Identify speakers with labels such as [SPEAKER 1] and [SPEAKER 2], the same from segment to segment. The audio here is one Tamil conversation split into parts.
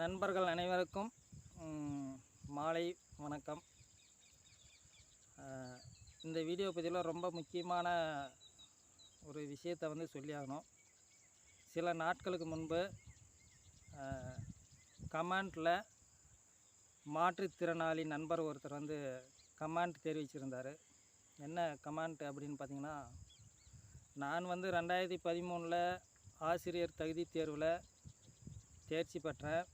[SPEAKER 1] நண்பர்கள் அனைவருக்கும் மாலை வணக்கம். இந்த வீடியோ பதிவில் ரொம்ப முக்கியமான ஒரு விஷயத்தை வந்து சொல்லியாகணும். சில நாட்களுக்கு முன்பு கமெண்டில் மாற்றுத்திறனாளி நண்பர் ஒருத்தர் வந்து கமெண்ட் தெரிவிச்சிருந்தார். என்ன கமெண்ட் அப்படின்னு பார்த்தீங்கன்னா நான் வந்து ரெண்டாயிரத்தி பதிமூணில் ஆசிரியர் தகுதி தேர்வில் தேர்ச்சி பெற்றேன்.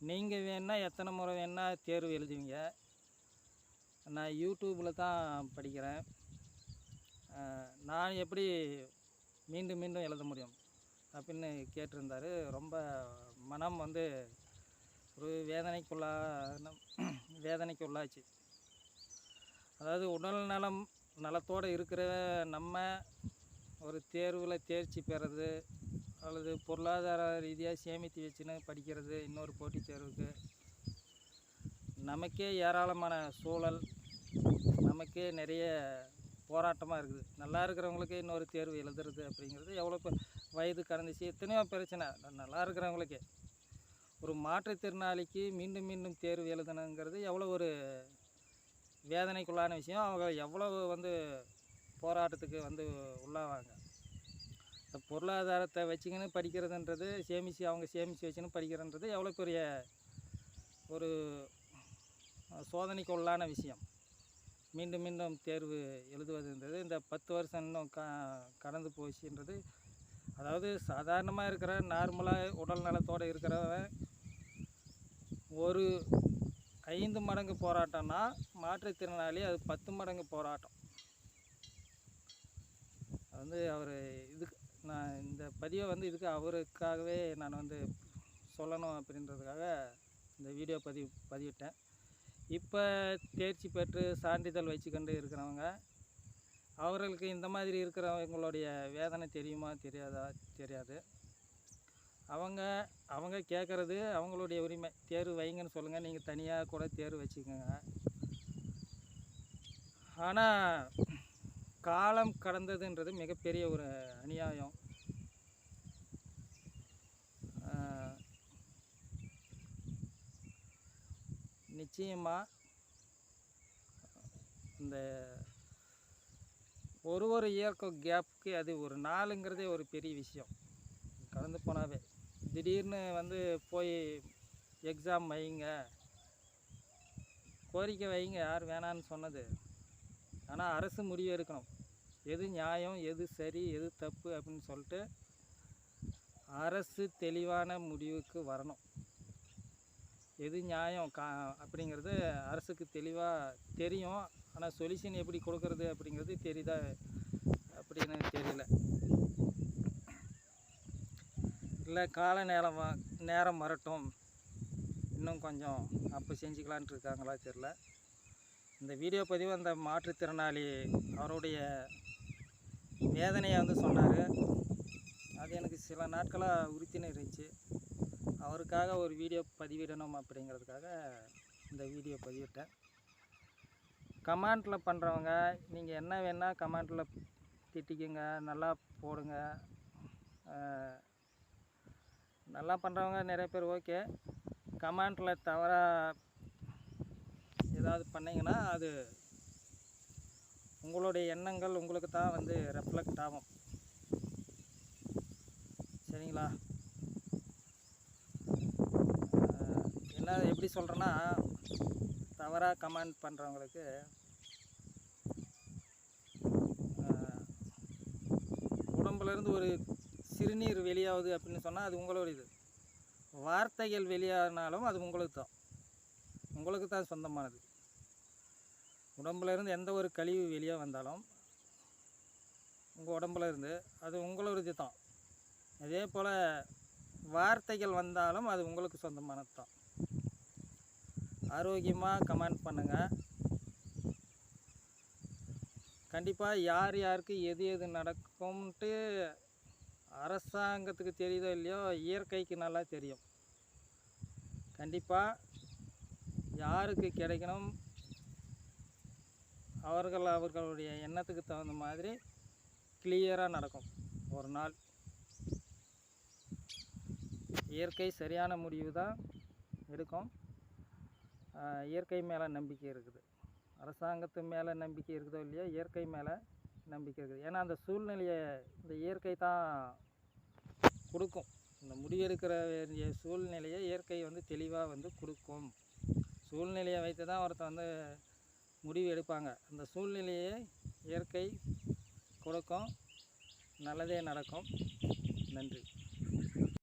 [SPEAKER 1] நீங்கள் வேணால் எத்தனை முறை வேணால் தேர்வு எழுதுவீங்க. நான் யூடியூப்பில் தான் படிக்கிறேன். நான் எப்படி மீண்டும் மீண்டும் எழுத முடியும்? அப்படின்னு கேட்டிருந்தார். ரொம்ப மனம் வந்து ஒரு வேதனைக்குள்ளா வேதனைக்கு உள்ளாச்சு அதாவது உடல் நலம் நலத்தோடு இருக்கிற நம்ம ஒரு தேர்வில் தேர்ச்சி பெறது அல்லது பொருளாதார ரீதியாக சேமித்து வச்சுன்னு படிக்கிறது இன்னொரு போட்டித் தேர்வுக்கு. நமக்கே ஏராளமான சூழல் நமக்கே நிறைய போராட்டமாக இருக்குது. நல்லா இருக்கிறவங்களுக்கு இன்னொரு தேர்வு எழுதுறது அப்படிங்கிறது எவ்வளோ வயது கடந்துச்சு எத்தனையோ பிரச்சனை. நல்லா இருக்கிறவங்களுக்கே. ஒரு மாற்றுத்திறனாளிக்கு மீண்டும் மீண்டும் தேர்வு எழுதணுங்கிறது எவ்வளோ ஒரு வேதனைக்குள்ளான விஷயம். அவங்க எவ்வளவு வந்து போராட்டத்துக்கு வந்து உள்ளாவாங்க. இந்த பொருளாதாரத்தை வச்சுக்கின்னு படிக்கிறதுன்றது சேமித்து அவங்க சேமித்து வச்சுன்னு படிக்கிறன்றது எவ்வளோ பெரிய ஒரு சோதனைக்கு உள்ளான விஷயம். மீண்டும் மீண்டும் தேர்வு எழுதுவதுன்றது இந்த பத்து வருஷம் இன்னும் க கடந்து போச்சுன்றது. அதாவது சாதாரணமாக இருக்கிற நார்மலாக உடல் நலத்தோடு இருக்கிறவன் ஒரு ஐந்து மடங்கு போராட்டம்னா மாற்றுத்திறனாளி அது பத்து மடங்கு போராட்டம். அது வந்து அவர் இதுக்கு நான் இந்த பதிவை வந்து இதுக்கு அவருக்காகவே நான் வந்து சொல்லணும் அப்படின்றதுக்காக இந்த வீடியோ பதிவு பதிவிட்டேன். இப்போ தேர்ச்சி பெற்று சான்றிதழ் வச்சுக்கொண்டு இருக்கிறவங்க அவர்களுக்கு இந்த மாதிரி இருக்கிறவங்களுடைய வேதனை தெரியுமா தெரியாதா தெரியாது. அவங்க அவங்க கேட்குறது அவங்களுடைய உரிமை. தேர்வு வைங்கன்னு சொல்லுங்கள் நீங்கள் தனியாக கூட தேர்வு வச்சுக்கோங்க. ஆனால் காலம் கடந்ததுன்றது மிகப்பெரிய ஒரு அநியாயம். நிச்சயமாக இந்த ஒரு ஒரு இயற்கை கேப்புக்கு அது ஒரு நாளுங்கிறதே ஒரு பெரிய விஷயம். கடந்து போனாவே. திடீர்னு வந்து போய் எக்ஸாம் வைங்க. கோரிக்கை வைங்க யார் வேணான்னு சொன்னது. ஆனால் அரசு முடிவு எடுக்கணும். எது நியாயம் எது சரி எது தப்பு அப்படின்னு சொல்லிட்டு அரசு தெளிவான முடிவுக்கு வரணும். எது நியாயம் கா அப்படிங்கிறது அரசுக்கு தெளிவாக தெரியும். ஆனால் சொல்யூஷன் எப்படி கொடுக்கறது அப்படிங்கிறது தெரியுதா அப்படின்னு தெரியல. இல்லை கால நேரம் நேரம் வரட்டும். இன்னும் கொஞ்சம் அப்போ செஞ்சுக்கலான்ட்டு இருக்காங்களா தெரில இந்த வீடியோ பதிவு அந்த மாற்றுத்திறனாளி அவருடைய வேதனையை வந்து சொன்னார். அது எனக்கு சில நாட்களாக உறுத்தின இருந்துச்சு. அவருக்காக ஒரு வீடியோ பதிவிடணும் அப்படிங்கிறதுக்காக இந்த வீடியோ பதிவிட்டேன். கமெண்ட்டில் பண்ணுறவங்க நீங்கள் என்ன வேணால் கமெண்ட்டில் திட்டிக்குங்க நல்லா போடுங்க. நல்லா பண்ணுறவங்க நிறைய பேர் ஓகே. கமெண்ட்டில் தவறாக ஏதாவது பண்ணிங்கன்னா அது உங்களுடைய எண்ணங்கள் உங்களுக்கு தான் வந்து ரெஃப்ளெக்ட் ஆகும். சரிங்களா? என்ன எப்படி சொல்கிறேன்னா தவறாக கமெண்ட் பண்ணுறவங்களுக்கு உடம்புலேருந்து ஒரு சிறுநீர் வெளியாகுது அப்படின்னு சொன்னால் அது உங்களோட இது. வார்த்தைகள் வெளியானாலும் அது உங்களுக்கு தான் உங்களுக்கு தான் சொந்தமானது. உடம்புல இருந்து எந்த ஒரு கழிவு வெளியே வந்தாலும் உங்கள் உடம்புல இருந்து அது உங்களோடது தான். அதே போல் வார்த்தைகள் வந்தாலும் அது உங்களுக்கு சொந்தமானது தான். ஆரோக்கியமாக கமெண்ட் பண்ணுங்கள் கண்டிப்பாக யார் யாருக்கு எது எது நடக்கும்ன்ட்டு அரசாங்கத்துக்கு தெரியுதோ இல்லையோ இயற்கைக்கு நல்லா தெரியும். கண்டிப்பாக யாருக்கு கிடைக்கணும் அவர்கள் அவர்களுடைய எண்ணத்துக்கு தகுந்த மாதிரி கிளியராக நடக்கும். ஒரு நாள் இயற்கை சரியான முடிவு தான் எடுக்கும் இயற்கை மேலே நம்பிக்கை இருக்குது. அரசாங்கத்து மேலே நம்பிக்கை இருக்குதோ இல்லையோ இயற்கை மேலே நம்பிக்கை இருக்குது. ஏன்னா அந்த சூழ்நிலையை இந்த இயற்கை தான் கொடுக்கும். இந்த முடிவெடுக்கிற வேண்டிய சூழ்நிலையை இயற்கை வந்து தெளிவாக வந்து கொடுக்கும். சூழ்நிலையை வைத்து தான் ஒருத்தர் வந்து முடிவு எடுப்பாங்க. அந்த சூழ்நிலையை இயற்கை கொடுக்கும் நல்லதே நடக்கும். நன்றி.